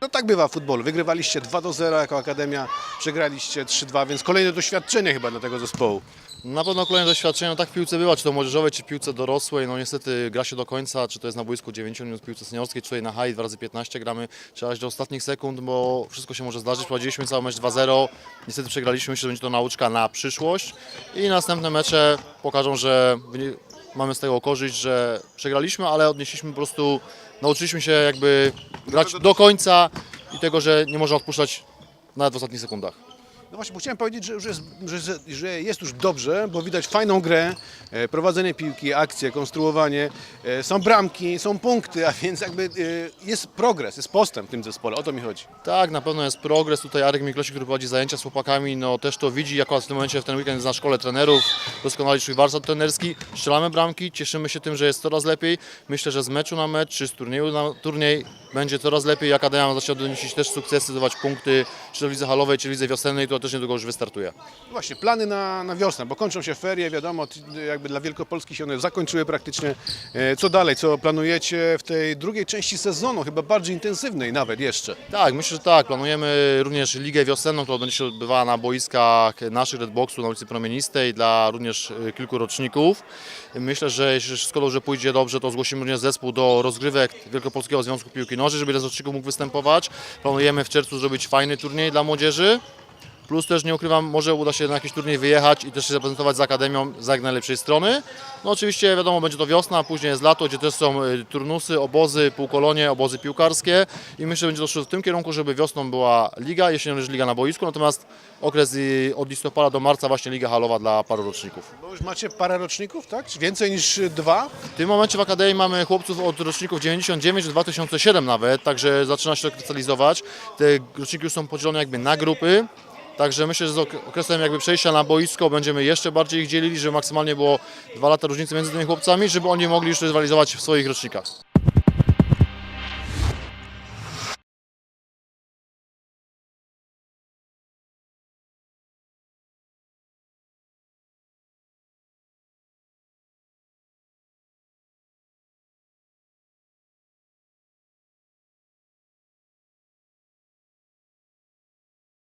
No tak bywa w futbolu. Wygrywaliście 2 do 0 jako Akademia, przegraliście 3-2, więc kolejne doświadczenie chyba dla tego zespołu. Na pewno kolejne doświadczenie, no tak w piłce bywa, czy to młodzieżowej, czy piłce dorosłej, no niestety gra się do końca, czy to jest na boisku 90 minut w piłce seniorskiej, czy tutaj na high 2 razy 15 gramy, trzeba do ostatnich sekund, bo wszystko się może zdarzyć, prowadziliśmy cały mecz 2-0, niestety przegraliśmy, myślę, że będzie to nauczka na przyszłość i następne mecze pokażą, że mamy z tego korzyść, że przegraliśmy, ale odnieśliśmy po prostu, nauczyliśmy się jakby grać do końca i tego, że nie można odpuszczać nawet w ostatnich sekundach. No właśnie, bo chciałem powiedzieć, że jest, że, że jest już dobrze, bo widać fajną grę, e, prowadzenie piłki, akcje, konstruowanie, e, są bramki, są punkty, a więc jakby e, jest progres, jest postęp w tym zespole, o to mi chodzi. Tak, na pewno jest progres. Tutaj Arek Miklosik, który prowadzi zajęcia z chłopakami, no też to widzi, jako w tym momencie w ten weekend jest na szkole trenerów, doskonali swój warsztat trenerski, strzelamy bramki, cieszymy się tym, że jest coraz lepiej. Myślę, że z meczu na mecz, czy z turnieju na turniej będzie coraz lepiej. Akademia zaczyna donosić też sukcesy, zdobywać punkty, czy w lidze halowej, czy w lidze wiosennej, to też niedługo już wystartuje. Właśnie, plany na, na wiosnę, bo kończą się ferie, wiadomo, jakby dla Wielkopolski się one zakończyły praktycznie. E, Co dalej, co planujecie w tej drugiej części sezonu, chyba bardziej intensywnej nawet jeszcze? Tak, myślę, że tak. Planujemy również ligę wiosenną, która będzie się odbywała na boiskach naszych Redboxu na ulicy Promienistej dla również y, kilku roczników. Myślę, że jeśli wszystko dobrze pójdzie dobrze, to zgłosimy również zespół do rozgrywek Wielkopolskiego Związku Piłki Nożnej, żeby jeden z roczników mógł występować. Planujemy w czerwcu zrobić fajny turniej dla młodzieży. Plus też nie ukrywam, może uda się na jakiś turniej wyjechać i też się zaprezentować z Akademią z jak najlepszej strony. No oczywiście wiadomo, będzie to wiosna, później jest lato, gdzie też są y, turnusy, obozy, półkolonie, obozy piłkarskie i myślę, że będzie to szło w tym kierunku, żeby wiosną była liga, jesienią już liga na boisku, natomiast okres y, od listopada do marca właśnie liga halowa dla paru roczników. Bo już macie parę roczników, tak? Więcej niż e, dwa? W tym momencie w Akademii mamy chłopców od roczników 99 do 2007 nawet, także zaczyna się to krystalizować. Te roczniki już są podzielone jakby na grupy. Także myślę, że z ok- okresem jakby przejścia na boisko będziemy jeszcze bardziej ich dzielili, żeby maksymalnie było dwa lata różnicy między tymi chłopcami, żeby oni mogli już rywalizować w swoich rocznikach.